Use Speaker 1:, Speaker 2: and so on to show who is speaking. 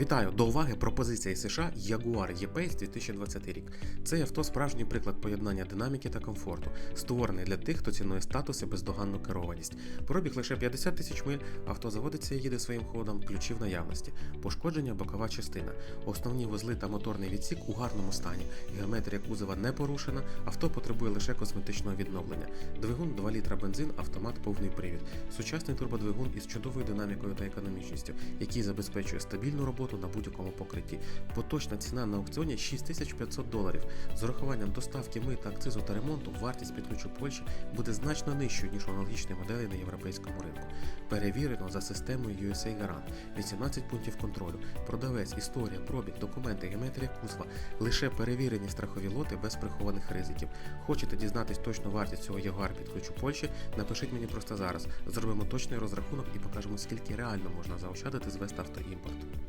Speaker 1: Вітаю! До уваги пропозиція із США Jaguar E-Pace 2020 рік. Цей авто справжній приклад поєднання динаміки та комфорту, створений для тих, хто цінує статус і бездоганну керованість. Пробіг лише 50 тисяч миль, авто заводиться і їде своїм ходом, ключі в наявності, пошкодження бокова частина. Основні вузли та моторний відсік у гарному стані. Геометрія кузова не порушена, авто потребує лише косметичного відновлення. Двигун 2 літра бензин, автомат повний привід. Сучасний турбодвигун із чудовою динамікою та економічністю, який забезпечує стабільну роботу на будь-якому покритті. Поточна ціна на аукціоні 6500 доларів. З урахуванням доставки мита, акцизу та ремонту вартість під ключ у Польщі буде значно нижчою, ніж у аналогічної моделі на європейському ринку. Перевірено за системою USA Garant. 18 пунктів контролю. Продавець, історія, пробіг, документи, геометрія кузова. Лише перевірені страхові лоти без прихованих ризиків. Хочете дізнатись точну вартість цього Ягуар під ключ Польщі? Напишіть мені просто зараз. Зробимо точний розрахунок і покажемо, скільки реально можна заощадити з Веставтоімпорт.